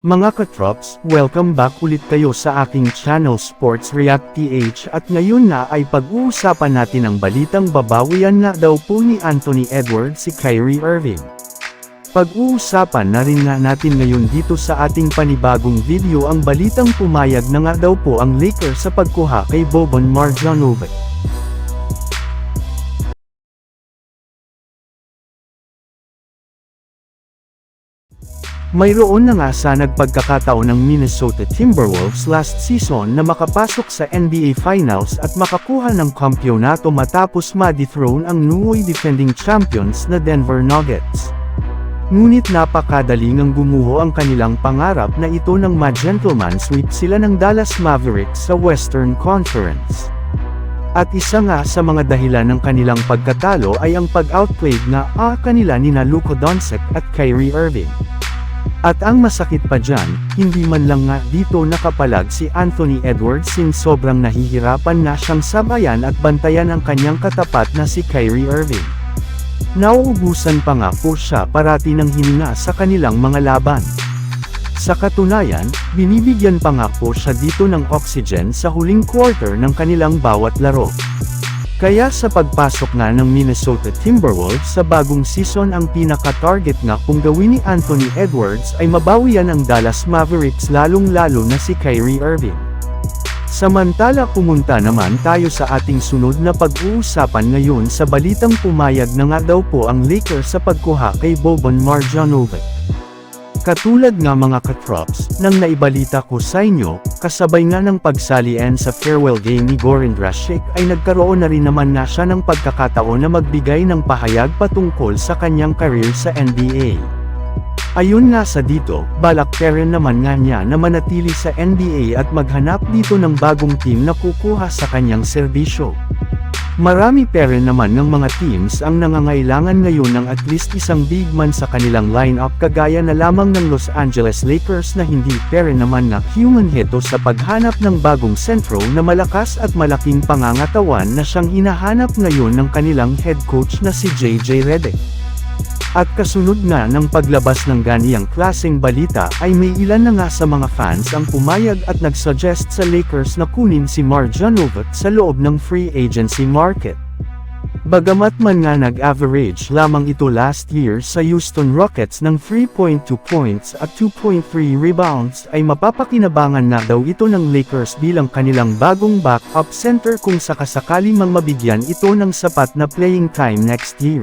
Mga katrops, welcome back ulit kayo sa aking channel Sports React PH at ngayon na ay pag-uusapan natin ang balitang babawian nga daw po ni Anthony Edwards si Kyrie Irving. Pag-uusapan na rin nga natin ngayon dito sa ating panibagong video ang balitang pumayag na nga daw po ang Lakers sa pagkuha kay Boban Marjanovic. Mayroon na nga sa nagpagkakataon ng Minnesota Timberwolves last season na makapasok sa NBA Finals at makakuha ng kampyonato matapos ma-dethrone ang nuoy defending champions na Denver Nuggets. Ngunit napakadali ngang gumuho ang kanilang pangarap na ito ng ma-gentleman sweep sila ng Dallas Mavericks sa Western Conference. At isa nga sa mga dahilan ng kanilang pagkatalo ay ang pag-outplayed na a kanila ni na Luka Doncic at Kyrie Irving. At ang masakit pa dyan, hindi man lang nga dito nakapalag si Anthony Edwards since sobrang nahihirapan na siyang sabayan at bantayan ang kanyang katapat na si Kyrie Irving. Nauubusan pa nga po siya parati ng hininga sa kanilang mga laban. Sa katunayan, binibigyan pa nga po siya dito ng oxygen sa huling quarter ng kanilang bawat laro. Kaya sa pagpasok nga ng Minnesota Timberwolves sa bagong season ang pinaka-target nga kung gawin ni Anthony Edwards ay mabawian ang Dallas Mavericks lalong-lalo na si Kyrie Irving. Samantala pumunta naman tayo sa ating sunod na pag-uusapan ngayon sa balitang pumayag na nga daw po ang Lakers sa pagkuha kay Boban Marjanovic. Katulad nga mga katrops, nang naibalita ko sa inyo, kasabay nga ng pagsalian sa farewell game ni Goran Dragic ay nagkaroon na rin naman na siya ng pagkakataon na magbigay ng pahayag patungkol sa kanyang career sa NBA. Ayun nga sa dito, balak pa rin naman nga niya na manatili sa NBA at maghanap dito ng bagong team na kukuha sa kanyang serbisyo. Marami rin naman ng mga teams ang nangangailangan ngayon ng at least isang big man sa kanilang lineup kagaya na lamang ng Los Angeles Lakers na hindi rin naman na human heto sa paghanap ng bagong sentro na malakas at malaking pangangatawan na siyang hinahanap ngayon ng kanilang head coach na si JJ Redick. At kasunod na ng paglabas ng ganiyang klaseng balita ay may ilan na nga sa mga fans ang pumayag at nagsuggest sa Lakers na kunin si Marjanovic sa loob ng free agency market. Bagamat man nga nag-average lamang ito last year sa Houston Rockets ng 3.2 points at 2.3 rebounds ay mapapakinabangan na daw ito ng Lakers bilang kanilang bagong backup center kung sakasakali mang mabigyan ito ng sapat na playing time next year.